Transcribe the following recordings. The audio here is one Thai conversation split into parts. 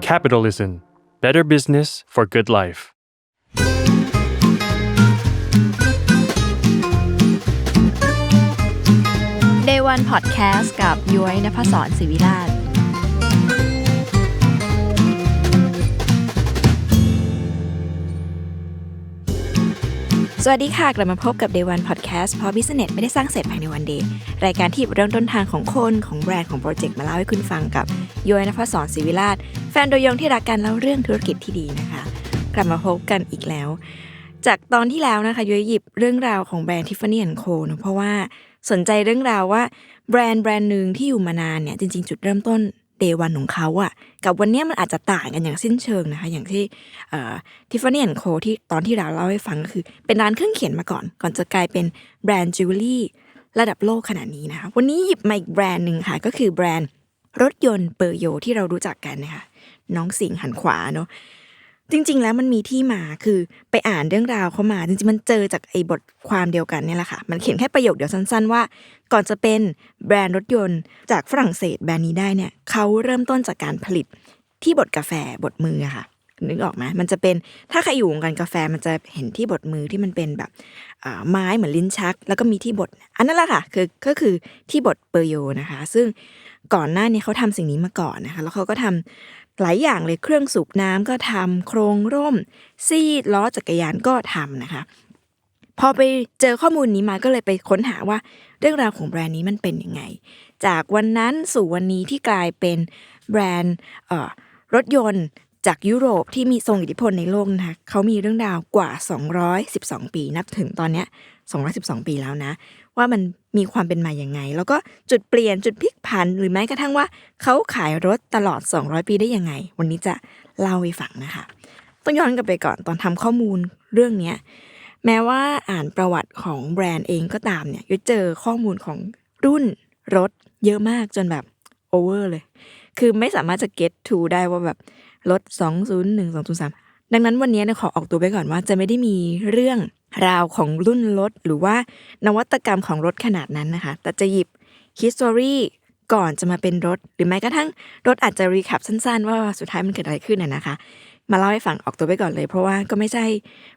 Capitalism Better Business for Good Life Day One Podcast กับย้อยนภศรศิวิราช สวัสดีค่ะ กลับมาพบกับ Day One Podcast เพราะ Business ไม่ได้สร้างเสร็จภายในวันเดย์รายการที่เริ่มต้นทางของคนของแบรนด์ของโปรเจกต์มาเล่าให้คุณฟังกับย้อยนภศรศิวิราชแฟนโดยยงที่รักกันเล่าเรื่องธุรกิจที่ดีนะคะ กลับมาพบกันอีกแล้ว จากตอนที่แล้วนะคะยยหยิบเรื่องราวของแบรนด์ Tiffany Co เนอะเพราะว่าสนใจเรื่องราวว่าแบรนด์แบรนด์หนึ่งที่อยู่มานานเนี่ยจริง ๆ จุดเริ่มต้น เดวันของเขาอะกับวันนี้มันอาจจะต่างกันอย่างสิ้นเชิงนะคะ อย่างที่ทิฟฟานี่แอนโคที่ตอนที่เราเล่าให้ฟังก็คือ เป็นร้านเครื่องเขียนมาก่อน ก่อนจะกลายเป็นแบรนด์จิวเวลรี่ระดับโลกขนาดนี้นะคะ วันนี้หยิบมาอีกแบรนด์หนึ่งค่ะ ก็คือแบรนด์รถยนต์เปอร์โยที่เรารู้จักกันนะคะน้องสิงหันขวาเนาะ จริง ๆ แล้วมันมีที่มาคือไปอ่านเรื่องราวเขามา จริงๆ มันเจอจากไอ้บทความเดียวกันเนี่ยแหละค่ะ มันเขียนแค่ประโยคเดียวสั้น ๆ ว่า ก่อนจะเป็นแบรนด์รถยนต์จากฝรั่งเศสแบรนด์นี้ได้เนี่ยเขาเริ่มต้นจากการผลิตที่บดกาแฟบดมืออะค่ะนึกออกไหมมันจะเป็นถ้าใครอยู่วงการกาแฟมันจะเห็นที่บดมือที่มันเป็นแบบอ่าไม้เหมือนลิ้นชัก แล้วก็มีที่บดอันนั้นแหละค่ะคือก็คือที่บดเปอร์โยนะคะ ซึ่งก่อนหน้านี้เขาทำสิ่งนี้มาก่อนนะคะ แล้วเขาก็ทำ หลายอย่างเลยเครื่องสูบน้ำก็ทำโครงร่ม ซีดล้อจักรยานก็ทำนะคะ พอไปเจอข้อมูลนี้มาก็เลยไปค้นหาว่า เรื่องราวของแบรนด์นี้มันเป็นยังไง จากวันนั้นสู่วันนี้ที่กลายเป็นแบรนด์รถยนต์จากยุโรปที่มีทรงอิทธิพลในโลกนะคะเขามีเรื่องราวกว่า 212 ปี นับถึงตอนนี้ย212 ปีแล้วนะ ว่ามันมีความเป็นมาอย่างไง แล้วก็จุดเปลี่ยนจุดพลิกผัน หรือแม้กระทั่งว่าเขาขายรถตลอด 200 ปีได้ยังไง วันนี้จะเล่าให้ฟังนะคะต้องย้อนกลับไปก่อนตอนทำข้อมูลเรื่องเนี้ยแม้ว่าอ่านประวัติของแบรนด์เองก็ตามเนี่ยยุ้ยเจอข้อมูลของรุ่นรถเยอะมากจนแบบโอเวอร์เลย คือไม่สามารถจะ get to ได้ว่าแบบรถ 201 203 ดังนั้นวันนี้เนี่ยขอออกตัวไปก่อนว่าจะไม่ได้มีเรื่อง ราวของรุ่นรถหรือว่านวัตกรรมของรถขนาดนั้นนะคะ แต่จะหยิบ history ก่อนจะมาเป็นรถ หรือแม้กระทั่งรถอาจจะรีแคปสั้นๆ ว่าสุดท้ายมันเกิดอะไรขึ้นน่ะนะคะ มาเล่าให้ฟังออกตัวไปก่อนเลย เพราะว่าก็ไม่ใช่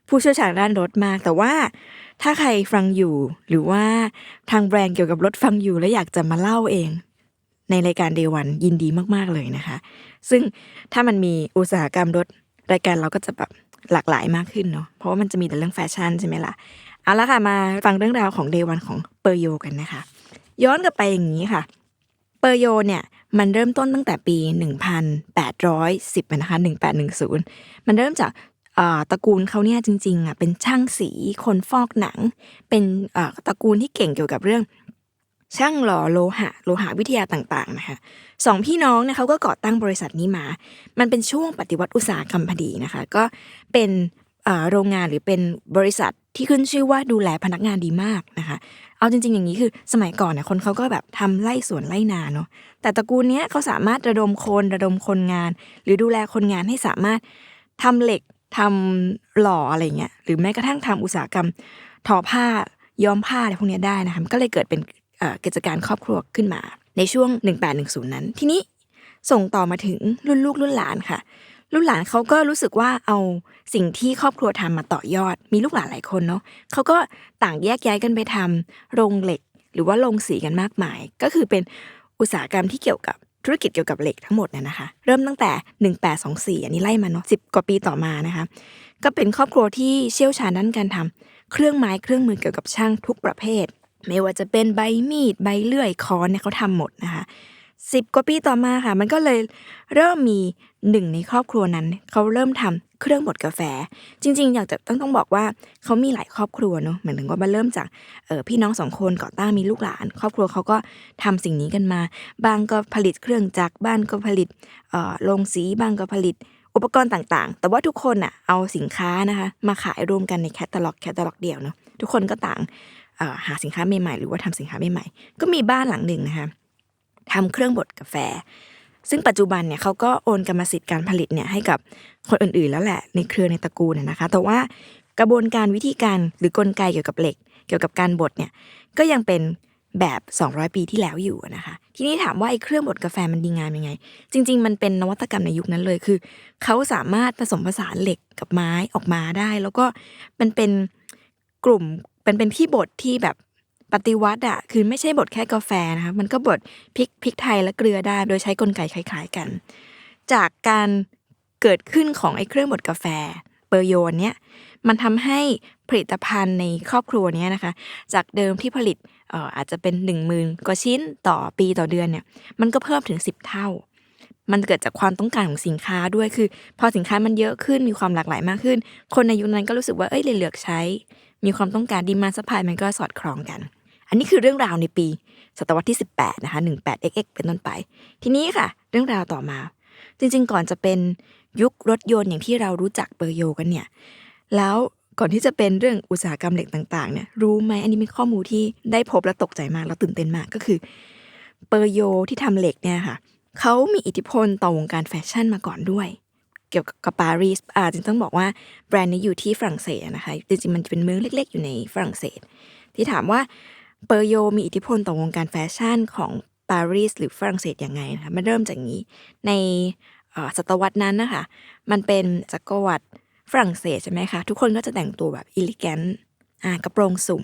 ผู้เชี่ยวชาญด้านรถมาก แต่ว่าถ้าใครฟังอยู่ หรือว่าทางแบรนด์เกี่ยวกับรถฟังอยู่และอยากจะมาเล่าเอง ในรายการเดวันยินดีมากๆเลยนะคะ ซึ่งถ้ามันมีอุตสาหกรรมรถรายการเราก็จะแบบ หลากหลายมากขึ้นเนาะเพราะว่ามันจะมีแต่เรื่องแฟชั่นใช่ไหมล่ะเอาละค่ะมาฟังเรื่องราวของเดวันของเปอร์โยกันนะคะ ย้อนกลับไปอย่างนี้ค่ะ เปอร์โยเนี่ยมันเริ่มต้นตั้งแต่ปี 1810นะคะ1810 มันเริ่มจากตระกูลเขาเนี่ยจริงๆอะเป็นช่างสีคนฟอกหนัง เป็นตระกูลที่เก่งเกี่ยวกับเรื่อง ช่างหล่อโลหะโลหะวิทยาต่างๆนะคะสองพี่น้องเนี่ยเขาก็ก่อตั้งบริษัทนี้มา มันเป็นช่วงปฏิวัติอุตสาหกรรมพอดีนะคะ ก็เป็นโรงงานหรือเป็นบริษัทที่ขึ้นชื่อว่าดูแลพนักงานดีมากนะคะ เอาจริง ๆ อย่างนี้คือสมัยก่อนเนี่ยคนเขาก็แบบทำไร่สวนไร่นาเนาะ แต่ตระกูลเนี้ยเขาสามารถระดมคนระดมคนงาน หรือดูแลคนงานให้สามารถทำเหล็กทำหล่ออะไรเงี้ย หรือแม้กระทั่งทำอุตสาหกรรมทอผ้าย้อมผ้าอะไรพวกเนี้ยได้นะคะ ก็เลยเกิดเป็น กิจการครอบครัวขึ้นมา ในช่วง 1810 นั้น ทีนี้ส่งต่อมาถึงรุ่นลูกรุ่นหลานค่ะ รุ่นหลานเขาก็รู้สึกว่าเอาสิ่งที่ครอบครัวทำมาต่อยอด มีลูกหลานหลายคนเนาะเขาก็ต่างแยกย้ายกันไปทำโรงเหล็ก หรือว่าโรงสีกันมากมาย ก็คือเป็นอุตสาหกรรมที่เกี่ยวกับธุรกิจเกี่ยวกับเหล็กทั้งหมดน่ะนะคะ เริ่มตั้งแต่ 1824 อันนี้ไล่มาเนาะ10กว่าปีต่อมานะคะ ก็เป็นครอบครัวที่เชี่ยวชาญด้านการทำเครื่องไม้เครื่องมือเกี่ยวกับช่างทุกประเภท ไม่ว่าจะเป็นใบมีดใบเลื่อยค้อนเนี่ยเขาทำหมดนะคะสิบกว่าปีต่อมาค่ะ มันก็เลยเริ่มมีหนึ่งในครอบครัวนั้น เขาเริ่มทำเครื่องบดกาแฟ จริง ๆ อยากจะต้องต้องบอกว่าเขามีหลายครอบครัวเนอะเหมือนถึงว่ามันเริ่มจากเออพี่น้องสองคนก่อตั้งมีลูกหลาน ครอบครัวเขาก็ทำสิ่งนี้กันมา บางก็ผลิตเครื่องจักรบ้านก็ผลิตเอ่อโรงสีบางก็ผลิตอุปกรณ์ต่างๆ แต่ว่าทุกคนอะเอาสินค้านะคะ มาขายรวมกันในแคตตาล็อกแคตตาล็อกเดียวเนาะทุกคนก็ต่าง หาสินค้าใหม่ๆหรือว่าทำสินค้าใหม่ๆก็มีบ้านหลังหนึ่งนะคะทำเครื่องบดกาแฟ ซึ่งปัจจุบันเนี่ยเขาก็โอนกรรมสิทธิ์การผลิตเนี่ยให้กับคนอื่นๆ แล้วแหละในเครือในตระกูลนะนะคะ แต่ว่ากระบวนการวิธีการหรือกลไกเกี่ยวกับเหล็ก เกี่ยวกับการบดเนี่ยก็ยังเป็นแบบ 200 ปีที่แล้วอยู่นะคะ ทีนี้ถามว่าไอ้เครื่องบดกาแฟมันดีงามยังไง จริง ๆ มันเป็นนวัตกรรมในยุคนั้นเลยคือ เขาสามารถผสมผสานเหล็กกับไม้ออกมาได้ แล้วก็มันเป็นกลุ่ม เป็นเป็นที่บดที่แบบปฏิวัติอะคือไม่ใช่บดแค่กาแฟนะคะมันก็บดพริกพริกไทยและเกลือได้ โดยใช้กลไกคล้ายๆกัน จากการเกิดขึ้นของไอ้เครื่องบดกาแฟเปอร์โยนเนี่ยมันทำให้ผลิตภัณฑ์ในครอบครัวเนี้ยนะคะ จากเดิมที่ผลิตอาจจะเป็น1 0,000กว่าชิ้นต่อปีต่อเดือนเนี่ยมันก็เพิ่มถึง 10 เท่า มันเกิดจากความต้องการของสินค้าด้วยคือ พอสินค้ามันเยอะขึ้นมีความหลากหลายมากขึ้น คนในยุคนั้นก็รู้สึกว่าเอ้ยเลยเลือกใช้ มีความต้องการดีมาสปายมันก็สอดคล้องกัน อันนี้คือเรื่องราวในปี ศตวรรษที่ 18 นะคะ 18xx เป็นต้นไป ทีนี้ค่ะ เรื่องราวต่อมา จริงๆ ก่อนจะเป็นยุครถยนต์อย่างที่เรารู้จักเปอร์โยกันเนี่ย แล้วก่อนที่จะเป็นเรื่องอุตสาหกรรมเหล็กต่างๆ เนี่ยรู้ไหมอันนี้เป็นข้อมูลที่ได้พบและตกใจมากแล้วตื่นเต้นมากก็คือ เปอร์โยที่ทำเหล็กเนี่ยค่ะเขามีอิทธิพลต่อวงการแฟชั่นมาก่อนด้วย เกี่ยวกับปารีสอ่าจริงต้องบอกว่าแบรนด์นี้อยู่ที่ฝรั่งเศสนะคะจริงๆมันจะเป็นเมืองเล็ก ๆ อยู่ในฝรั่งเศส ที่ถามว่าเปอร์โยมีอิทธิพลต่อวงการแฟชั่นของปารีสหรือฝรั่งเศสยังไงนะคะมันเริ่มจากนี้ในศตวรรษนั้นนะคะมันเป็นจักรวรรดิฝรั่งเศสใช่ไหมคะทุกคนก็จะแต่งตัวแบบอิลิแกนอ่ากระโปรงสุ่ม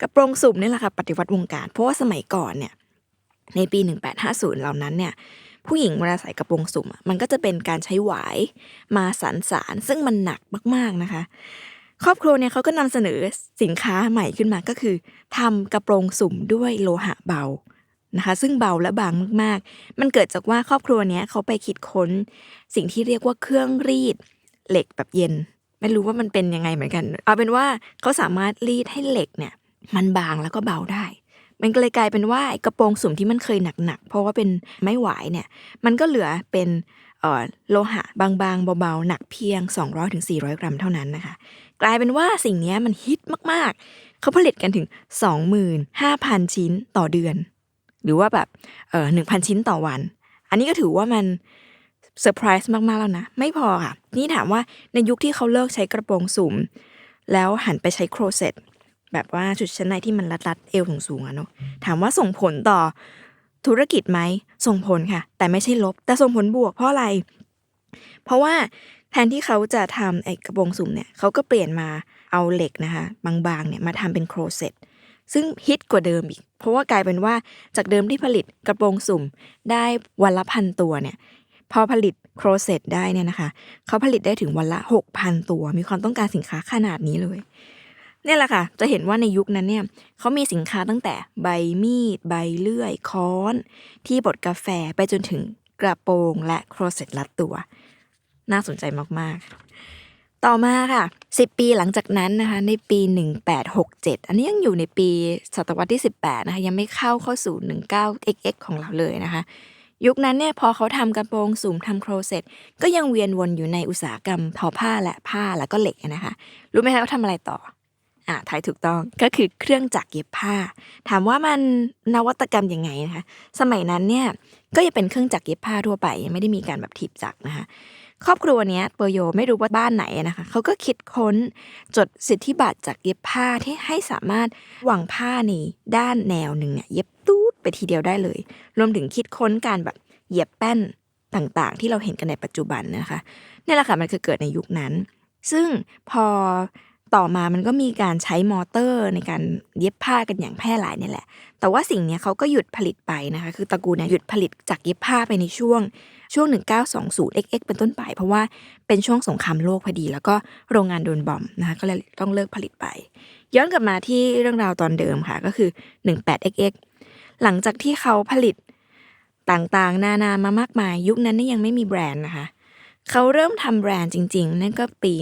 กระโปรงสุ่มนี่แหละค่ะปฏิวัติวงการ เพราะว่าสมัยก่อนเนี่ยในปี 1850 เหล่านั้นเนี่ย ผู้หญิงเวลาใส่กระโปรงสุ่มมันก็จะเป็นการใช้หวายมาสานสารซึ่งมันหนักมากๆนะคะ ครอบครัวเนี่ยเขาก็นำเสนอสินค้าใหม่ขึ้นมาก็คือทำกระโปรงสุ่มด้วยโลหะเบานะคะ ซึ่งเบาและบางมากๆ มันเกิดจากว่าครอบครัวเนี้ยเขาไปคิดค้น สิ่งที่เรียกว่าเครื่องรีดเหล็กแบบเย็น ไม่รู้ว่ามันเป็นยังไงเหมือนกัน เอาเป็นว่าเขาสามารถรีดให้เหล็กเนี่ย มันบางแล้วก็เบาได้ มันก็เลยกลายเป็นว่ากระโปรงสุ่มที่มันเคยหนักๆ เพราะว่าเป็นไม้หวายเนี่ย มันก็เหลือเป็นโลหะบางๆ เบาๆ หนักเพียง 200-400 กรัมเท่านั้นนะคะ กลายเป็นว่าสิ่งนี้มันฮิตมากๆ เขาผลิตกันถึง 25,000 ชิ้นต่อเดือน หรือว่าแบบเออ1,000 ชิ้นต่อวัน อันนี้ก็ถือว่ามันเซอร์ไพรส์มากๆแล้วนะ ไม่พอค่ะ นี่ถามว่าในยุคที่เขาเลิกใช้กระโปรงสุ่มแล้วหันไปใช้โครเซต แบบว่าชุดชั้นในที่มันรัดๆเอวสูงๆอะเนาะถามว่าส่งผลต่อธุรกิจไหมส่งผลค่ะ แต่ไม่ใช่ลบ แต่ส่งผลบวกเพราะอะไร เพราะว่าแทนที่เขาจะทำไอ้กระโปรงสุ่มเนี่ยเขาก็เปลี่ยนมาเอาเหล็กนะคะ บางๆเนี่ยมาทำเป็นโครเซตซึ่งฮิตกว่าเดิมอีก เพราะว่ากลายเป็นว่าจากเดิมที่ผลิตกระโปรงสุ่มได้วันละพันตัวเนี่ยพอผลิตโครเซตได้เนี่ยนะคะ เขาผลิตได้ถึงวันละ 6,000 ตัว มีความต้องการสินค้าขนาดนี้เลย เนี่ยแหละค่ะ จะเห็นว่าในยุคนั้นเนี่ยเขามีสินค้าตั้งแต่ใบมีด ใบเลื่อย ค้อน ที่บดกาแฟไปจนถึงกระโปรงและโครเซตลัดตัว น่าสนใจมากๆ ต่อมาค่ะ 10 ปีหลังจากนั้นนะคะ ในปี 1867 อันนี้ยังอยู่ในปีศตวรรษที่ 18 นะคะ ยังไม่เข้าเข้าสู่ 19xx ของเราเลยนะคะยุคนั้นเนี่ยพอเขาทำกระโปรงสุ่มทำโครเซตก็ยังเวียนวนอยู่ในอุตสาหกรรมทอผ้าและผ้าแล้วก็เหล็กนะคะ รู้ไหมคะเขาทำอะไรต่อ อ่าทายถูกต้องก็คือเครื่องจักรเย็บผ้า ถามว่ามันนวัตกรรมยังไงนะคะ สมัยนั้นเนี่ยก็ยังเป็นเครื่องจักรเย็บผ้าทั่วไปยังไม่ได้มีการแบบถีบจักรนะคะครอบครัวเนี้ยเปโยไม่รู้ว่าบ้านไหนนะคะเขาก็คิดค้นจดสิทธิบัตรจากเย็บผ้าที่ให้สามารถวางผ้าในด้านแนวหนึ่งเนี่ยเย็บตูดไปทีเดียวได้เลย รวมถึงคิดค้นการแบบเยียบแป้นต่างๆ ที่เราเห็นกันในปัจจุบันนะคะนี่แหละค่ะมันคือเกิดในยุคนั้น ซึ่งพอ ต่อมามันก็มีการใช้มอเตอร์ในการเย็บผ้ากันอย่างแพร่หลายเนี่ยแหละ แต่ว่าสิ่งนี้เขาก็หยุดผลิตไปนะคะ คือตระกูลเนี่ยหยุดผลิตจากเย็บผ้าไปในช่วงช่วง 1920 XX เป็นต้นไป เพราะว่าเป็นช่วงสงครามโลกพอดี แล้วก็โรงงานโดนบอมนะคะก็เลยต้องเลิกผลิตไป ย้อนกลับมาที่เรื่องราวตอนเดิมค่ะก็คือ 18XX หลังจากที่เขาผลิตต่างๆ นานามามากมาย ยุคนั้นนี่ยังไม่มีแบรนด์นะคะเขาเริ่มทำแบรนด์จริง ๆ นั่นก็ปี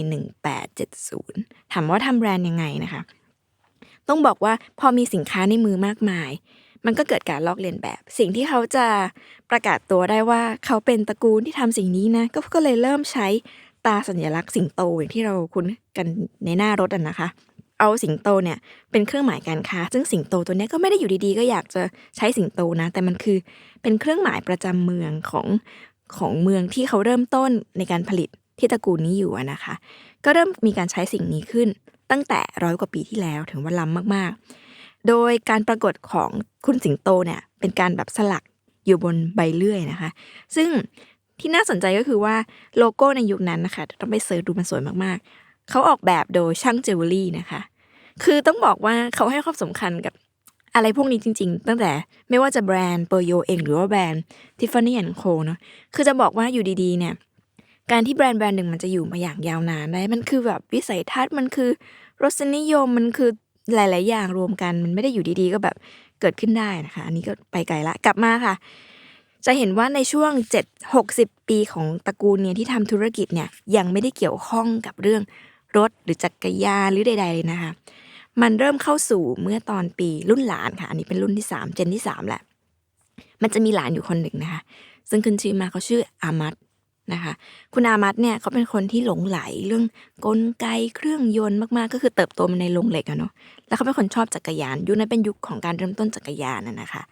1870 ถามว่าทำแบรนด์ยังไงนะคะ ต้องบอกว่าพอมีสินค้าในมือมากมาย มันก็เกิดการลอกเลียนแบบ สิ่งที่เขาจะประกาศตัวได้ว่าเขาเป็นตระกูลที่ทำสิ่งนี้นะก็ก็เลยเริ่มใช้ตาสัญลักษณ์สิงโตอย่างที่เราคุ้นกันในหน้ารถอะนะคะ เอาสิงโตเนี่ยเป็นเครื่องหมายการค้า ซึ่งสิงโตตัวนี้ก็ไม่ได้อยู่ดีๆ ก็อยากจะใช้สิงโตนะ แต่มันคือเป็นเครื่องหมายประจำเมืองของของเมืองที่เขาเริ่มต้นในการผลิต ที่ตระกูลนี้อยู่นะคะ ก็เริ่มมีการใช้สิ่งนี้ขึ้น ตั้งแต่ร้อยกว่าปีที่แล้วถึงว่าล้ำมากๆ โดยการปรากฏของคุณสิงโตเนี่ยเป็นการแบบสลักอยู่บนใบเลื่อยนะคะ ซึ่งที่น่าสนใจก็คือว่าโลโก้ในยุคนั้นนะคะต้องไปเสิร์ชดูมันสวยมากๆ เขาออกแบบโดยช่างเจวเวลรี่นะคะ คือต้องบอกว่าเขาให้ความสำคัญกับอะไรพวกนี้จริง ๆ ตั้งแต่ไม่ว่าจะแบรนด์เปอร์โยเองหรือว่าแบรนด์ Tiffany Co เนอะคือจะบอกว่าอยู่ดีๆเนี่ย การที่แบรนด์แบรนด์หนึ่งมันจะอยู่มาอย่างยาวนานได้มันคือแบบวิสัยทัศน์มันคือรสนิยมมันคือหลาย ๆ อย่างรวมกันมันไม่ได้อยู่ดีๆ ก็แบบเกิดขึ้นได้นะคะ อันนี้ก็ไปไกลละกลับมาค่ะ จะเห็นว่าในช่วง 7 60 ปีของตระกูลเนี่ยที่ทำธุรกิจเนี่ยยังไม่ได้เกี่ยวข้องกับเรื่องรถหรือจักรยานหรือใด ๆ เลยนะคะ มันเริ่มเข้าสู่เมื่อตอนปีรุ่นหลานค่ะ อันนี้เป็นรุ่นที่สามเจนที่สามแหละมันจะมีหลานอยู่คนหนึ่งนะคะ ซึ่งขึ้นชื่อมาเขาชื่ออามัด นะคะ คุณอามัดเนี่ยเขาเป็นคนที่หลงไหลเรื่องกลไกเครื่องยนต์มากๆ ก็คือเติบโตมาในโรงเหล็กอะเนาะแล้วเขาเป็นคนชอบจักรยานยุคนั้นเป็นยุคของการเริ่มต้นจักรยานน่ะนะคะ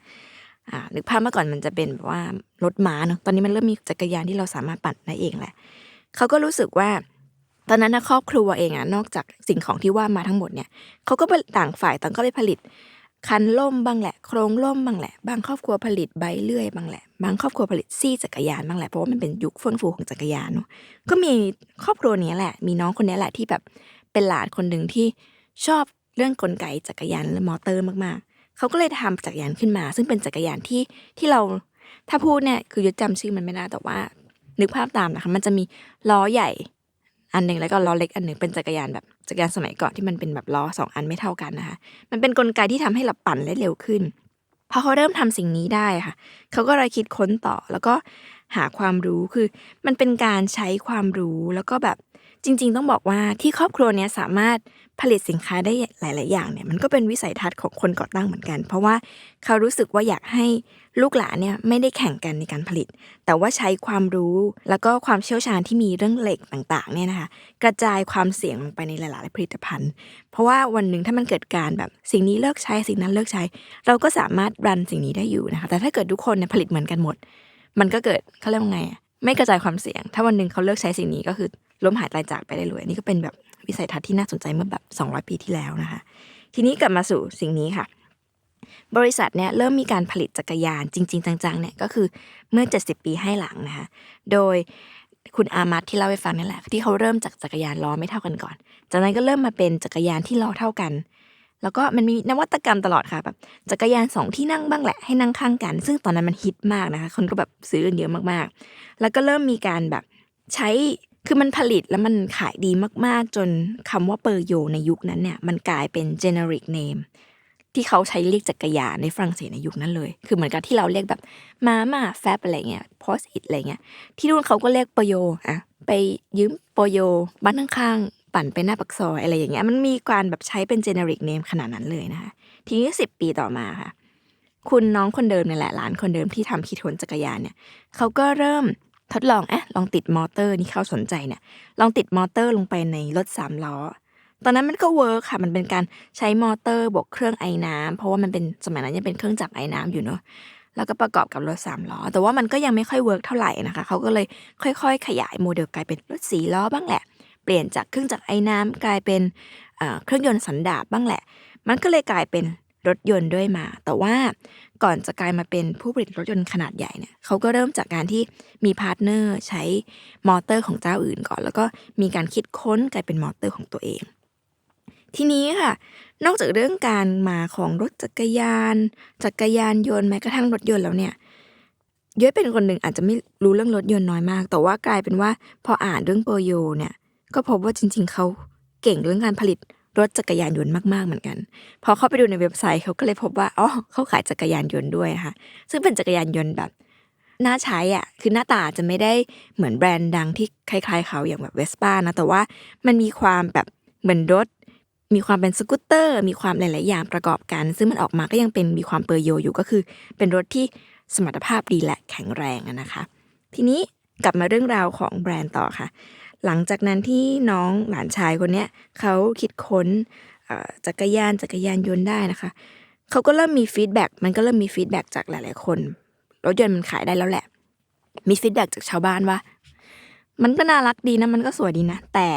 อ่านึกภาพเมื่อก่อนมันจะเป็นแบบว่ารถม้าเนาะตอนนี้มันเริ่มมีจักรยานที่เราสามารถปั่นได้เองแหละเขาก็รู้สึกว่า ตอนนั้นนะครอบครัวเองอะนอกจากสิ่งของที่ว่ามาทั้งหมดเนี่ยเขาก็ไปต่างฝ่ายต่างก็ไปผลิต คันล่มบ้างแหละ โครงล่มบ้างแหละ บางครอบครัวผลิตใบเลื่อยบ้างแหละ บางครอบครัวผลิตซี่จักรยานบ้างแหละ เพราะว่ามันเป็นยุคเฟื่องฟูของจักรยานเนาะ ก็มีครอบครัวนี้แหละ มีน้องคนนี้แหละที่แบบเป็นหลานคนหนึ่งที่ชอบเรื่องกลไกจักรยานและมอเตอร์มากๆ เขาก็เลยทำจักรยานขึ้นมา ซึ่งเป็นจักรยานที่ที่เราถ้าพูดเนี่ยคือยุดจำชื่อมันไม่ได้แต่ว่า นึกภาพตามนะคะ มันจะมีล้อใหญ่ อันหนึ่งแล้วก็ล้อเล็กอันหนึ่งเป็นจักรยานแบบ จักรยานสมัยก่อนที่มันเป็นแบบล้อสองอันไม่เท่ากันนะคะ มันเป็นกลไกที่ทำให้เราปั่นได้เร็วขึ้นพอเขาเริ่มทำสิ่งนี้ได้ค่ะ เขาก็เลยคิดค้นต่อแล้วก็หาความรู้คือมันเป็นการใช้ความรู้แล้วก็แบบจริง ๆ ต้องบอกว่าที่ครอบครัวเนี้ยสามารถ ผลิตสินค้าได้หลาย ๆ อย่างเนี่ยมันก็เป็นวิสัยทัศน์ของคนก่อตั้งเหมือนกัน เพราะว่าเขารู้สึกว่าอยากให้ลูกหลานเนี่ยไม่ได้แข่งกันในการผลิต แต่ว่าใช้ความรู้แล้วก็ความเชี่ยวชาญที่มีเรื่องเหล็กต่าง ๆ เนี่ยนะคะกระจายความเสี่ยงลงไปในหลาย ๆ ผลิตภัณฑ์ เพราะว่าวันหนึ่งถ้ามันเกิดการแบบสิ่งนี้เลิกใช้สิ่งนั้นเลิกใช้ เราก็สามารถรันสิ่งนี้ได้อยู่นะคะแต่ถ้าเกิดทุกคนเนี่ยผลิตเหมือนกันหมด มันก็เกิดเขาเรียกว่าไงไม่กระจายความเสี่ยง ถ้าวันหนึ่งเขาเลิกใช้สิ่งนี้ก็คือล้มหายตายจากไปได้เลยนี่ก็เป็นแบบ วิสัยทัศน์ที่น่าสนใจเมื่อแบบ 200 ปีที่แล้วนะคะ ทีนี้กลับมาสู่สิ่งนี้ค่ะ บริษัทเนี่ยเริ่มมีการผลิตจักรยานจริง ๆ จังๆเนี่ยก็คือเมื่อ 70 ปีให้หลังนะคะ โดยคุณอามัดที่เล่าให้ฟังนี่แหละ ที่เขาเริ่มจากจักรยานล้อไม่เท่ากันก่อน จากนั้นก็เริ่มมาเป็นจักรยานที่ล้อเท่ากัน แล้วก็มันมีนวัตกรรมตลอดค่ะแบบจักรยานสองที่นั่งบ้างแหละให้นั่งข้างกัน ซึ่งตอนนั้นมันฮิตมากนะคะ คนก็แบบซื้อเยอะมากๆ แล้วก็เริ่มมีการแบบใช้ คือมันผลิตแล้วมันขายดีมาก ๆ จนคำว่าเปอร์โยในยุคนั้นเนี่ย มันกลายเป็น generic name ที่เขาใช้เรียกจักรยานในฝรั่งเศสในยุคนั้นเลย คือเหมือนกับที่เราเรียกแบบมาม่าแฟบอะไรเงี้ยพอสอิทอะไรเงี้ย ที่นู่นเขาก็เรียกโปอร์โยอะไปยืมโปอร์โยบ้านข้างๆ ปั่นไปหน้าปักซอยอะไรอย่างเงี้ย มันมีการแบบใช้เป็น generic name ขนาดนั้นเลยนะคะ ทีนี้สิบปีต่อมาค่ะ คุณน้องคนเดิมนี่แหละหลานคนเดิมที่ทำคิดค้นจักรยานเนี่ย เขาก็เริ่ม ทดลองอะลองติดมอเตอร์นี่เขาสนใจเนี่ยลองติดมอเตอร์ลงไปในรถสามล้อ ตอนนั้นมันก็เวิร์คค่ะ มันเป็นการใช้มอเตอร์บวกเครื่องไอ้น้ำเพราะว่ามันเป็นสมัยนั้นยังเป็นเครื่องจักรไอ้น้ำอยู่เนาะแล้วก็ประกอบกับรถสามล้อ แต่ว่ามันก็ยังไม่ค่อยเวิร์กเท่าไหร่นะคะเขาก็เลยค่อยๆ ขยายโมเดลกลายเป็นรถสี่ล้อบ้างแหละ เปลี่ยนจากเครื่องจักรไอ้น้ำกลายเป็นเครื่องยนต์สันดาปบ้างแหละ มันก็เลยกลายเป็น รถยนต์ด้วยมา แต่ว่าก่อนจะกลายมาเป็นผู้ผลิตรถยนต์ขนาดใหญ่เนี่ยเขาก็เริ่มจากการที่มีพาร์ทเนอร์ใช้มอเตอร์ของเจ้าอื่นก่อน แล้วก็มีการคิดค้นกลายเป็นมอเตอร์ของตัวเอง ทีนี้ค่ะ นอกจากเรื่องการมาของรถจักรยาน จักรยานยนต์แม้กระทั่งรถยนต์แล้วเนี่ยย้อยเป็นคนหนึ่งอาจจะไม่รู้เรื่องรถยนต์น้อยมาก แต่ว่ากลายเป็นว่าพออ่านเรื่องโปรโยเนี่ยก็พบว่าจริง ๆเขาเก่งเรื่องการผลิต รถจักรยานยนต์มากๆเหมือนกัน พอเข้าไปดูในเว็บไซต์เขาก็เลยพบว่าอ๋อเขาขายจักรยานยนต์ด้วยค่ะซึ่งเป็นจักรยานยนต์แบบน่าใช้อะคือหน้าตาจะไม่ได้เหมือนแบรนด์ดังที่คล้าย ๆ เขาอย่างแบบเวสป้านะแต่ว่ามันมีความแบบเหมือนรถ มีความเป็นสกูตเตอร์ มีความหลายๆอย่างประกอบกัน ซึ่งมันออกมาก็ยังเป็นมีความเปอร์โยอยู่ก็คือ เป็นรถที่สมรรถภาพดีและแข็งแรงนะคะ ทีนี้กลับมาเรื่องราวของแบรนด์ต่อค่ะ หลังจากนั้นที่น้องหลานชายคนเนี้ยเขาคิดค้นจักรยานจักรยานยนต์ได้นะคะเขาก็เริ่มมีฟีดแบ็กมันก็เริ่มมีฟีดแบ็กจากหลาย ๆ คนรถยนต์มันขายได้แล้วแหละ มีฟีดแบ็กจากชาวบ้านว่า มันก็น่ารักดีนะมันก็สวยดีนะ แต่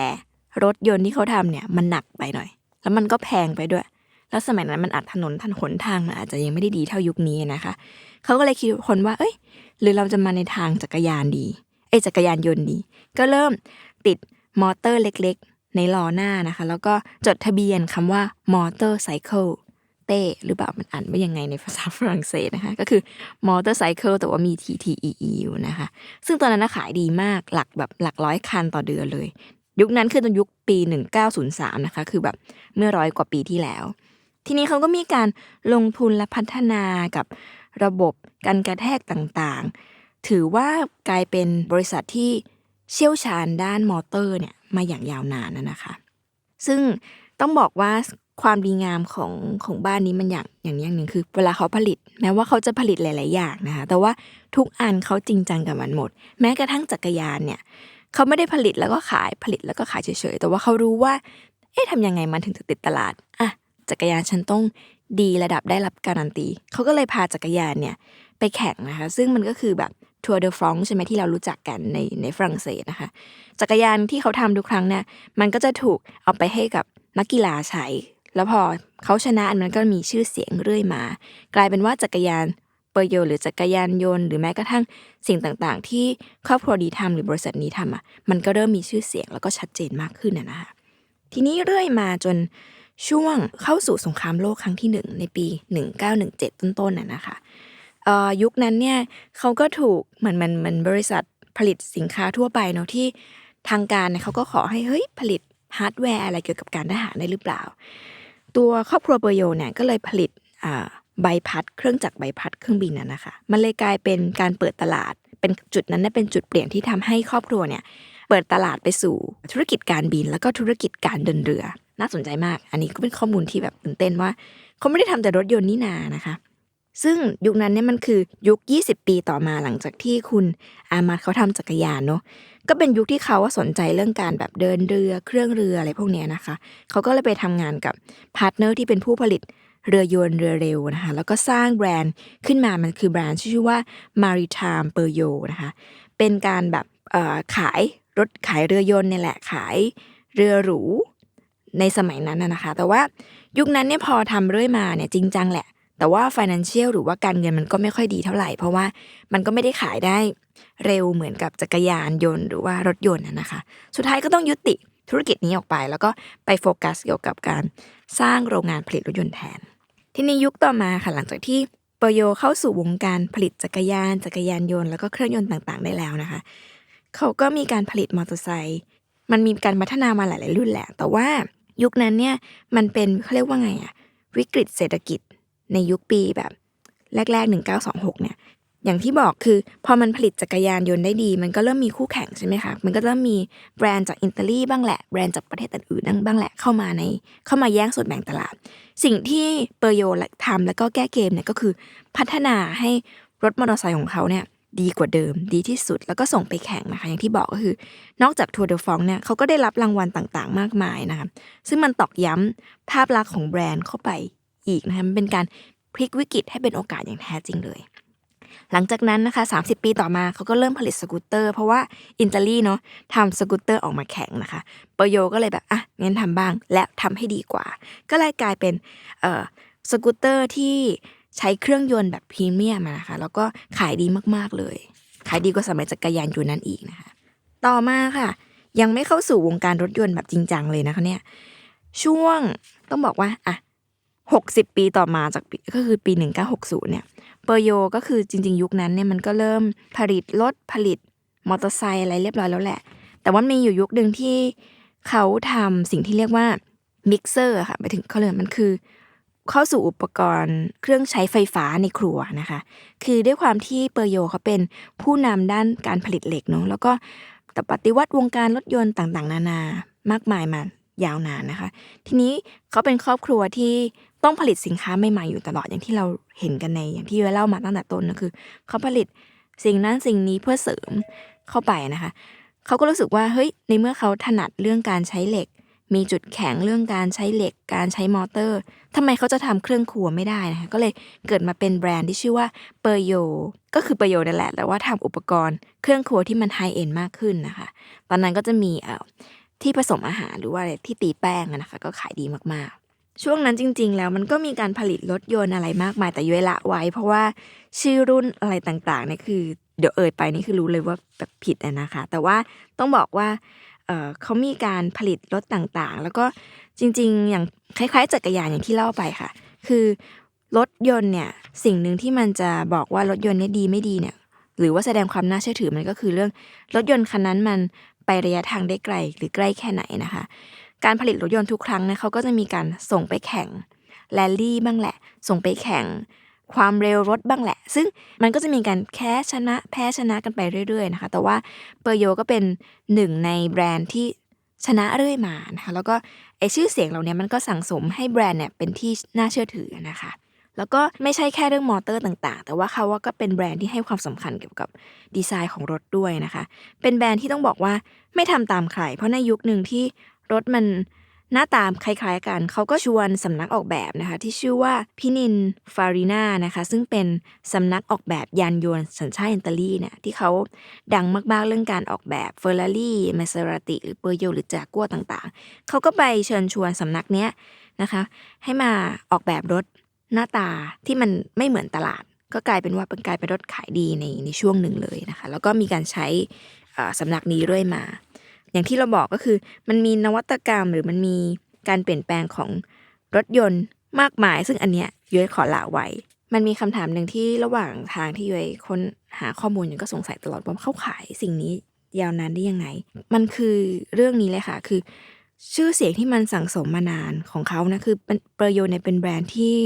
รถยนต์ที่เขาทำเนี่ยมันหนักไปหน่อย แล้วมันก็แพงไปด้วย แล้วสมัยนั้นมันอาจถนนทันหนทางมันอาจจะยังไม่ได้ดีเท่ายุคนี้นะคะเขาก็เลยคิดคนว่า เอ้ย หรือเราจะมาในทางจักรยานดี เอ้จักรยานยนต์ดี ก็เริ่ม ติดมอเตอร์เล็กๆ ในล้อหน้านะคะ แล้วก็จดทะเบียนคำว่ามอเตอร์ไซเคิลเต้หรือเปล่ามันอ่านว่ายังไงในภาษาฝรั่งเศสนะคะ ก็คือมอเตอร์ไซเคิลแต่ว่ามี T T E E อยู่นะคะ ซึ่งตอนนั้นขายดีมากหลักแบบหลักร้อยคันต่อเดือนเลย ยุคนั้นคือตอนยุคปี 1903 นะคะ คือแบบเมื่อร้อยกว่าปีที่แล้ว ทีนี้เขาก็มีการลงทุนและพัฒนากับระบบการกระแทกต่างๆ ถือว่ากลายเป็นบริษัทที่ เชี่ยวชาญด้านมอเตอร์เนี่ยมาอย่างยาวนานนะนะคะ ซึ่งต้องบอกว่าความดีงามของของบ้านนี้มันอย่างอย่างนี้อย่างหนึ่งคือ เวลาเขาผลิต แม้ว่าเขาจะผลิตหลาย ๆ อย่างนะคะ แต่ว่าทุกอันเขาจริงจังกับมันหมด แม้กระทั่งจักรยานเนี่ยเขาไม่ได้ผลิตแล้วก็ขายผลิตแล้วก็ขายเฉย ๆ แต่ว่าเขารู้ว่า เอ๊ะทำยังไงมันถึงจะติดตลาดอะจักรยานฉันต้องดีระดับได้รับการันตีเขาก็เลยพาจักรยานเนี่ยไปแข่งนะคะ ซึ่งมันก็คือแบบ ทัวร์เดอฟรองใช่ไหมที่เรารู้จักกันในในฝรั่งเศสนะคะ จักรยานที่เขาทำทุกครั้งเนี่ยมันก็จะถูกเอาไปให้กับนักกีฬาใช้ แล้วพอเขาชนะมันก็มีชื่อเสียงเรื่อยมา กลายเป็นว่าจักรยานเปอร์โยหรือจักรยานยนต์หรือแม้กระทั่งสิ่งต่างๆ ที่ครอบครัวนี้ทำหรือบริษัทนี้ทำอะมันก็เริ่มมีชื่อเสียงแล้วก็ชัดเจนมากขึ้นนะนะคะทีนี้เรื่อยมาจนช่วงเข้าสู่สงครามโลกครั้งที่หนึ่งในปี 1917 ต้นๆน่ะนะคะ ยุคนั้นเนี่ยเขาก็ถูกเหมือนมันมันบริษัทผลิตสินค้าทั่วไปเนาะที่ทางการเนี่ยเขาก็ขอให้เฮ้ยผลิตฮาร์ดแวร์อะไรเกี่ยวกับการทหารได้หรือเปล่า ตัวครอบครัวเบย์โยเนี่ยก็เลยผลิตใบพัดเครื่องจักรใบพัดเครื่องบินน่ะนะคะ มันเลยกลายเป็นการเปิดตลาด เป็นจุดนั้นเป็นจุดเปลี่ยนที่ทำให้ครอบครัวเนี่ยเปิดตลาดไปสู่ธุรกิจการบินแล้วก็ธุรกิจการเดินเรือ น่าสนใจมาก อันนี้ก็เป็นข้อมูลที่แบบตื่นเต้นว่า เขาไม่ได้ทำแต่รถยนต์นี่นานะคะ ซึ่งยุคนั้นเนี่ยมันคือยุค 20 ปีต่อมาหลังจากที่คุณอามาดเขาทำจักรยานเนาะก็เป็นยุคที่เขา่สนใจเรื่องการแบบเดินเรือเครื่องเรืออะไรพวกเนี้ยนะคะ เขาก็เลยไปทำงานกับพาร์ทเนอร์ที่เป็นผู้ผลิตเรือยนต์เรือเร็วนะคะ แล้วก็สร้างแบรนด์ขึ้นมามันคือแบรนด์ชื่อว่า Maritime p e r y o นะคะ เป็นการแบบขายรถขายเรือยนต์เนี่ยแหละขายเรือหรูในสมัยนั้นนะนะคะ แต่ว่ายุคนั้นเนี่ยพอทำเรื่อยมาเนี่ยจริงจังแหละ แต่ว่า financial หรือว่าการเงินมันก็ไม่ค่อยดีเท่าไหร่ เพราะว่ามันก็ไม่ได้ขายได้เร็วเหมือนกับจักรยานยนต์หรือว่ารถยนต์นะนะคะ สุดท้ายก็ต้องยุติธุรกิจนี้ออกไป แล้วก็ไปโฟกัสเกี่ยวกับการสร้างโรงงานผลิตรถยนต์แทน ทีนี้ยุคต่อมาค่ะหลังจากที่เปโยเข้าสู่วงการผลิตจักรยานจักรยานยนต์แล้วก็เครื่องยนต์ต่างๆ ได้แล้วนะคะ เขาก็มีการผลิตมอเตอร์ไซค์มันมีการพัฒนามาหลาย ๆ รุ่นแหละ แต่ว่ายุคนั้นเนี่ยมันเป็นเขาเรียกว่าไงอะวิกฤตเศรษฐกิจ ในยุคปีแบบแรก ๆ 1926 เนี่ย อย่างที่บอกคือ พอมันผลิตจักรยานยนต์ได้ดี มันก็เริ่มมีคู่แข่งใช่ไหมคะ มันก็เริ่มมีแบรนด์จากอิตาลีบ้างแหละ แบรนด์จากประเทศอื่นๆบ้างแหละ เข้ามาใน เข้ามาแย่งส่วนแบ่งตลาด สิ่งที่เปอร์โยทำแล้วก็แก้เกมเนี่ยก็คือ พัฒนาให้รถมอเตอร์ไซค์ของเขาเนี่ยดีกว่าเดิม ดีที่สุดแล้วก็ส่งไปแข่งนะคะ อย่างที่บอกก็คือ นอกจากทัวร์เดอฟองเนี่ยเขาก็ได้รับรางวัลต่างๆ มากมายนะคะซึ่งมันตอกย้ำภาพลักษณ์ของแบรนด์เข้าไป อีกนะคะมันเป็นการพลิกวิกฤตให้เป็นโอกาสอย่างแท้จริงเลย หลังจากนั้นนะคะ 30 ปีต่อมาเขาก็เริ่มผลิตสกูตเตอร์ เพราะว่าอินเตาลีเนาะทำสกูตเตอร์ออกมาแข่งนะคะเปโยก็เลยแบบอะงั้นทำบ้างและทำให้ดีกว่า ก็เลยกลายเป็นเอ่อสกูตเตอร์ที่ใช้เครื่องยนต์แบบพรีเมียมนะคะ แล้วก็ขายดีมากๆเลย ขายดีกว่าสมัยจักรยานยนต์นั้นอีกนะคะ ต่อมาค่ะ ยังไม่เข้าสู่วงการรถยนต์แบบจริงจังเลยนะคะเนี่ย ช่วงต้องบอกว่าอะ 60 ปีต่อมาจากก็คือปี 1960 เนี่ยเปอร์โยก็คือจริง ๆ ยุคนั้นเนี่ยมันก็เริ่มผลิตรถผลิตมอเตอร์ไซค์อะไรเรียบร้อยแล้วแหละ แต่ว่ามีอยู่ยุคหนึ่งที่เขาทำสิ่งที่เรียกว่ามิกเซอร์ค่ะไปถึงเขาเลยกมันคือ เข้าสู่อุปกรณ์เครื่องใช้ไฟฟ้าในครัวนะคะ คือด้วยความที่เปอร์โยเขาเป็นผู้นำด้านการผลิตเหล็กเนาะแล้วก็แต่ปฏิวัติวงการรถยนต์ต่างๆ นานามากมายมายาวนานนะคะ ทีนี้เขาเป็นครอบครัวที่ ต้องผลิตสินค้าใหม่ๆอยู่ตลอดอย่างที่เราเห็นกันในอย่างที่เล่ามาตั้งแต่ต้นก็คือเขาผลิตสิ่งนั้นสิ่งนี้เพื่อเสริมเข้าไปนะคะเขาก็รู้สึกว่าเฮ้ยในเมื่อเขาถนัดเรื่องการใช้เหล็ก มีจุดแข็งเรื่องการใช้เหล็ก การใช้มอเตอร์ทำไมเขาจะทำเครื่องครัวไม่ได้นะคะก็เลยเกิดมาเป็นแบรนด์ที่ชื่อว่าเปอร์โยก็คือเปอร์โยนั่นแหละแต่ว่าทำอุปกรณ์เครื่องครัวที่มันไฮเอ็นมากขึ้นนะคะตอนนั้นก็จะมีเอ่อที่ผสมอาหารหรือว่าที่ตีแป้งนะคะก็ขายดีมาก ช่วงนั้นจริง ๆ แล้วมันก็มีการผลิตรถยนต์อะไรมากมายแต่ย้อยละไว้ เพราะว่าชื่อรุ่นอะไรต่างๆเนี่ยคือ เดี๋ยวเอ่ยไปนี่คือรู้เลยว่าแบบผิดนะคะ แต่ว่าต้องบอกว่าเเขามีการผลิตรถต่างๆ แล้วก็จริง ๆ อย่างคล้ายๆจักรยานอย่างที่เล่าไปค่ะ คือรถยนต์เนี่ยสิ่งหนึ่งที่มันจะบอกว่ารถยนต์เนี่ยดีไม่ดีเนี่ยหรือว่าแสดงความน่าเชื่อถือมันก็คือเรื่องรถยนต์คันนั้นมันไประยะทางได้ไกลหรือใกล้แค่ไหนนะคะ การผลิตรถยนต์ทุกครั้งเนี่ยเขาก็จะมีการส่งไปแข่งแรลลี่บ้างแหละ ส่งไปแข่งความเร็วรถบ้างแหละ ซึ่งมันก็จะมีการแค่ชนะ แพ้ชนะกันไปเรื่อยๆนะคะ แต่ว่าเปอร์โยก็เป็นหนึ่งในแบรนด์ที่ชนะเรื่อยมานะคะ แล้วก็ไอชื่อเสียงเหล่านี้มันก็สั่งสมให้แบรนด์เนี่ยเป็นที่น่าเชื่อถือนะคะ แล้วก็ไม่ใช่แค่เรื่องมอเตอร์ต่างๆ แต่ว่าเขาว่าก็เป็นแบรนด์ที่ให้ความสำคัญเกี่ยวกับดีไซน์ของรถด้วยนะคะ เป็นแบรนด์ที่ต้องบอกว่าไม่ทำตามใคร เพราะในยุคหนึ่งที่ รถมันหน้าตามคล้ายๆกัน เขาก็ชวนสำนักออกแบบนะคะ ที่ชื่อว่าพินินฟารินานะคะ ซึ่งเป็นสำนักออกแบบยานยนต์สัญชาติอิตาลีเนี่ยที่เขาดังมากๆเรื่องการออกแบบเฟอร์รารี่มาเซราติหรือเปอร์โยหรือจากัวต่างๆ เขาก็ไปเชิญชวนสำนักเนี้ยนะคะ ให้มาออกแบบรถหน้าตาที่มันไม่เหมือนตลาด ก็กลายเป็นว่าเป็นกลายเป็นรถขายดีในในช่วงหนึ่งเลยนะคะ แล้วก็มีการใช้สำนักนี้เรื่อยมา อย่างที่เราบอกก็คือ มันมีนวัตกรรมหรือมันมีการเปลี่ยนแปลงของรถยนต์มากมาย ซึ่งอันเนี้ยย้อยขอละไว้มันมีคำถามหนึ่งที่ระหว่างทางที่ย้อยค้นหาข้อมูลอยู่ก็สงสัยตลอดว่าเขาขายสิ่งนี้ยาวนานได้ยังไง มันคือเรื่องนี้เลยค่ะ คือ ชื่อเสียงที่มันสั่งสมมานานของเขานะคือเป็นปอร์โยเนี่ยเป็นแบรนด์ที่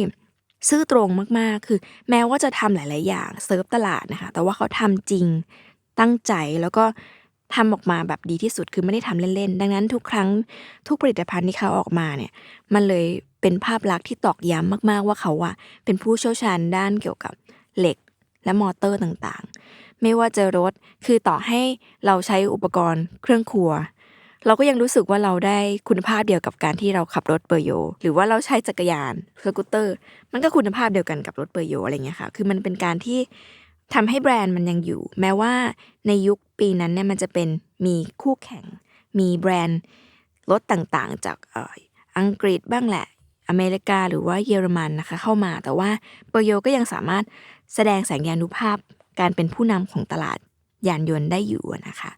ซื่อตรงมากๆ คือ แม้ว่าจะทำหลาย ๆ อย่างเซิร์ฟตลาดนะคะ แต่ว่าเขาทำจริงตั้งใจแล้วก็ ทำออกมาแบบดีที่สุดคือไม่ได้ทำเล่นๆ ดังนั้นทุกครั้งทุกผลิตภัณฑ์ที่เขาออกมาเนี่ยมันเลยเป็นภาพลักษณ์ที่ตอกย้ำมากๆว่าเขาอะเป็นผู้เชี่ยวชาญด้านเกี่ยวกับเหล็กและมอเตอร์ต่างๆ ไม่ว่าจะรถคือต่อให้เราใช้อุปกรณ์เครื่องครัว เราก็ยังรู้สึกว่าเราได้คุณภาพเดียวกับการที่เราขับรถเปอร์โย หรือว่าเราใช้จักรยานสกูตเตอร์ มันก็คุณภาพเดียวกันกับรถเปอร์โยอะไรเงี้ยค่ะ คือมันเป็นการที่ ทำให้แบรนด์มันยังอยู่ แม้ว่าในยุคปีนั้นเนี่ยมันจะเป็นมีคู่แข่ง มีแบรนด์รถต่างๆ จากอ,อ,อังกฤษบ้างแหละ อเมริกาหรือว่าเยอรมันนะคะเข้ามา แต่ว่าเปอโยก็ยังสามารถแสดงแสงยานุภาพการเป็นผู้นำของตลาดยานยนต์ได้อยู่นะคะ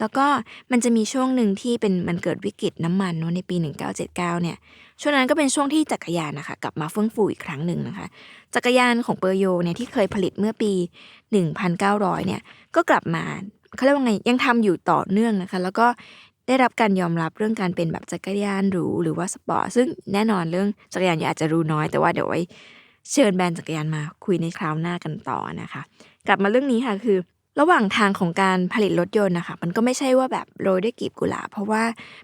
แล้วก็มันจะมีช่วงหนึ่งที่เป็นมันเกิดวิกฤตน้ำมันเนอะในปี 1979 เนี่ย ช่วงนั้นก็เป็นช่วงที่จักรยานนะคะ กลับมาเฟื่องฟูอีกครั้งหนึ่งนะคะ จักรยานของเปอร์โยเนี่ยที่เคยผลิตเมื่อปี 1,900 เนี่ยก็กลับมาเขาเรียกว่าไงยังทำอยู่ต่อเนื่องนะคะ แล้วก็ได้รับการยอมรับเรื่องการเป็นแบบจักรยานหรูหรือว่าสปอร์ตซึ่งแน่นอนเรื่องจักรยานอาจจะรู้น้อยแต่ว่าเดี๋ยวไว้เชิญแบรนด์จักรยานมาคุยในคราวหน้ากันต่อนะคะ กลับมาเรื่องนี้ค่ะคือ ระหว่างทางของการผลิตรถยนต์นะคะมันก็ไม่ใช่ว่าแบบโรยด้วยกลีบกุหลาบเพราะว่า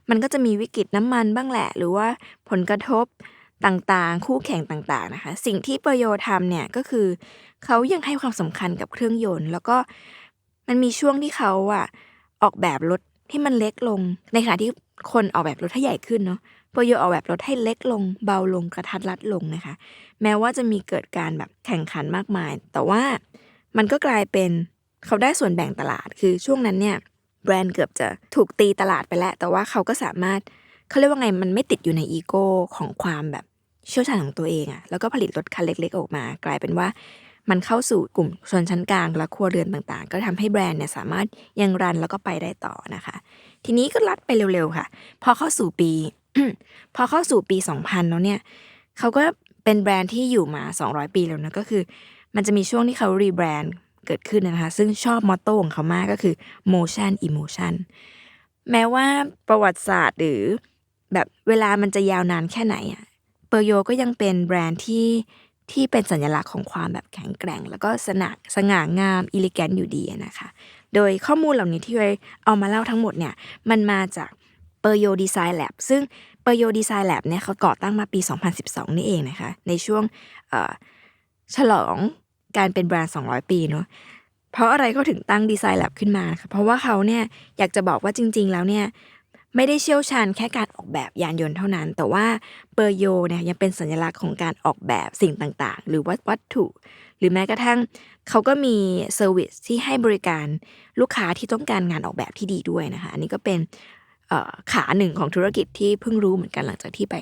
มันก็จะมีวิกฤตน้ำมันบ้างแหละ หรือว่าผลกระทบต่างๆ คู่แข่งต่างๆนะคะ สิ่งที่เปโยทำเนี่ยก็คือเขายังให้ความสำคัญกับเครื่องยนต์ แล้วก็มันมีช่วงที่เขาอะออกแบบรถที่มันเล็กลง ในขณะที่คนออกแบบรถให้ใหญ่ขึ้นเนาะเปรโยออกแบบรถให้เล็กลง เบาลงกระทัดรัดลงนะคะ แม้ว่าจะมีเกิดการแบบแข่งขันมากมาย แต่ว่ามันก็กลายเป็น เขาได้ส่วนแบ่งตลาด คือช่วงนั้นเนี่ยแบรนด์เกือบจะถูกตีตลาดไปแล้ว แต่ว่าเขาก็สามารถเขาเรียกว่าไงมันไม่ติดอยู่ในอีโก้ของความแบบเชี่ยวชาญของตัวเองอะแล้วก็ผลิตรถคันเล็ก ๆ ออกมา กลายเป็นว่ามันเข้าสู่กลุ่มชนชั้นกลางและครัวเรือนต่างๆ ก็ทำให้แบรนด์เนี่ยสามารถยังรันแล้วก็ไปได้ต่อนะคะ ทีนี้ก็ลัดไปเร็วๆค่ะ พอเข้าสู่ปี พอเข้าสู่ปี 2000 แล้วเนี่ยเขาก็เป็นแบรนด์ที่อยู่มา 200 ปีแล้วนะก็คือ มันจะมีช่วงที่เขารีแบรนด์ เกิดขึ้นนะคะ ซึ่งชอบมอตโต้ของเขามากก็คือ motion emotion แม้ว่าประวัติศาสตร์หรือแบบเวลามันจะยาวนานแค่ไหนอะเปอร์โยก็ยังเป็นแบรนด์ที่ที่เป็นสัญลักษณ์ของความแบบแข็งแกร่ง แล้วก็สนาสง่างามอิเลแกนอยู่ดีนะคะ โดยข้อมูลเหล่านี้ที่เราเอามาเล่าทั้งหมดเนี่ยมันมาจากเปอร์โยดีไซน์แลบซึ่งเปอร์โยดีไซน์แลบเนี่ยเขาก่อตั้งมาปี 2012 นี่เองนะคะ ในช่วงฉลอง การเป็นแบรนด์ 200 ปีเนาะเพราะอะไรเขาถึงตั้งดีไซน์แลบขึ้นมานะคะเพราะว่าเขาเนี่ยอยากจะบอกว่าจริง ๆ แล้วเนี่ยไม่ได้เชี่ยวชาญแค่การออกแบบยานยนต์เท่านั้น แต่ว่าเปอร์โยเนี่ยยังเป็นสัญลักษณ์ของการออกแบบสิ่งต่างๆ หรือว่าวัตถุ หรือแม้กระทั่งเขาก็มีเซอร์วิสที่ให้บริการลูกค้าที่ต้องการงานออกแบบที่ดีด้วยนะคะ อันนี้ก็เป็นขาหนึ่งของธุรกิจที่เพิ่งรู้เหมือนกันหลังจากที่ไป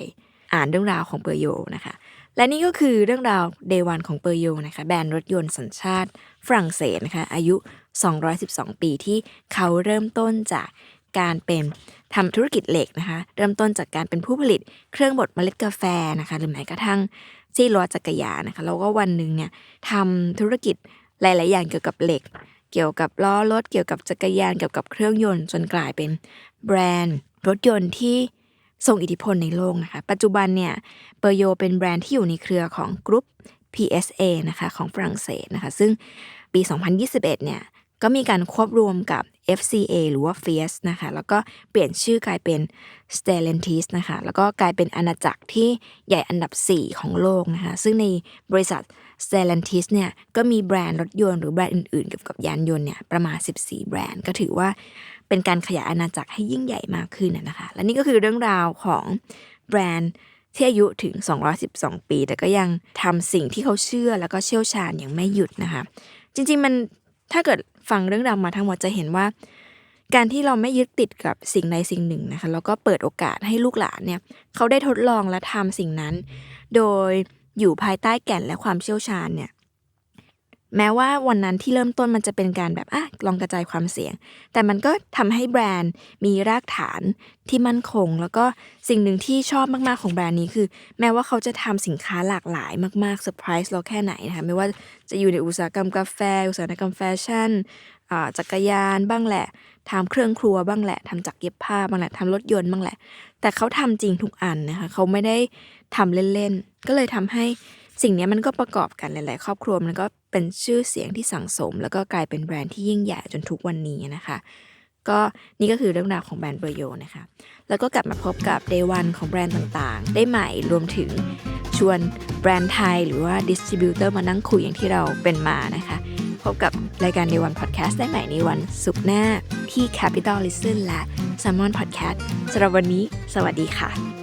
อ่านเรื่องราวของเปอร์โยนะคะ และนี่ก็คือเรื่องราว Day One ของเปอร์โยนะคะแบรนด์รถยนต์สัญชาติฝรั่งเศสนะคะอายุ 212 ปีที่เขาเริ่มต้นจากการเป็นทำธุรกิจเหล็กนะคะ เริ่มต้นจากการเป็นผู้ผลิตเครื่องบดเมล็ดกาแฟนะคะ หรือแม้กระทั่งซี่ล้อจักรยานนะคะ แล้วก็วันหนึ่งเนี่ยทำธุรกิจหลาย ๆ อย่างเกี่ยวกับเหล็ก เกี่ยวกับล้อรถ เกี่ยวกับจักรยาน เกี่ยวกับเครื่องยนต์ จนกลายเป็นแบรนด์รถยนต์ที่ ทรงอิทธิพลในโลกนะคะ ปัจจุบันเนี่ยเปอร์โยเป็นแบรนด์ที่อยู่ในเครือของกรุ๊ป PSA นะคะของฝรั่งเศสนะคะ ซึ่งปี 2021 เนี่ยก็มีการควบรวมกับ FCA หรือว่า Fiat นะคะ แล้วก็เปลี่ยนชื่อกลายเป็น Stellantis นะคะ แล้วก็กลายเป็นอาณาจักรที่ใหญ่อันดับ 4 ของโลกนะคะ ซึ่งในบริษัท Stellantis เนี่ย ก็มีแบรนด์รถยนต์หรือแบรนด์อื่นๆเกี่ยวกับยานยนต์เนี่ยประมาณ 14 แบรนด์ ก็ถือว่า เป็นการขยายอาณาจักรให้ยิ่งใหญ่มากขึ้นนะคะ และนี่ก็คือเรื่องราวของแบรนด์ที่อายุถึง 212 ปี แต่ก็ยังทำสิ่งที่เขาเชื่อแล้วก็เชี่ยวชาญอย่างไม่หยุดนะคะ จริงๆมันถ้าเกิดฟังเรื่องราวมาทั้งหมดจะเห็นว่า การที่เราไม่ยึดติดกับสิ่งใดสิ่งหนึ่งนะคะแล้วก็เปิดโอกาสให้ลูกหลานเนี่ยเขาได้ทดลองและทำสิ่งนั้น โดยอยู่ภายใต้แก่นและความเชี่ยวชาญเนี่ย แม้ว่าวันนั้นที่เริ่มต้นมันจะเป็นการแบบอะลองกระจายความเสี่ยง แต่มันก็ทำให้แบรนด์มีรากฐานที่มั่นคง แล้วก็สิ่งหนึ่งที่ชอบมากๆของแบรนด์นี้คือ แม้ว่าเขาจะทำสินค้าหลากหลายมากๆเซอร์ไพรส์เราแค่ไหนนะคะไม่ว่าจะอยู่ในอุตสาหกรรมกาแฟ อุตสาหกรรมแฟชั่นจักรยานบ้างแหละทำเครื่องครัวบ้างแหละทำจักรเย็บผ้าบ้างแหละทำรถยนต์บ้างแหละ แต่เขาทำจริงทุกอันนะคะเขาไม่ได้ทำเล่นๆก็เลยทำให้สิ่งนี้มันก็ประกอบกันหลาย ๆ ครอบครัวมันก็ เป็นชื่อเสียงที่สั่งสม แล้วก็กลายเป็นแบรนด์ที่ยิ่งใหญ่จนทุกวันนี้นะคะ ก็นี่ก็คือเรื่องราวของแบรนด์เบอร์โยนะคะ แล้วก็กลับมาพบกับ Day One ของแบรนด์ต่างๆ ได้ใหม่รวมถึงชวนแบรนด์ไทย หรือว่าดิสติบิวเตอร์มานั่งคุยอย่างที่เราเป็นมานะคะพบกับรายการ Day One Podcast ได้ใหม่ในวันศุกร์หน้าที่ Capital Listen และ s ซ m o n Podcast สำหรับวันนี้ สวัสดีค่ะ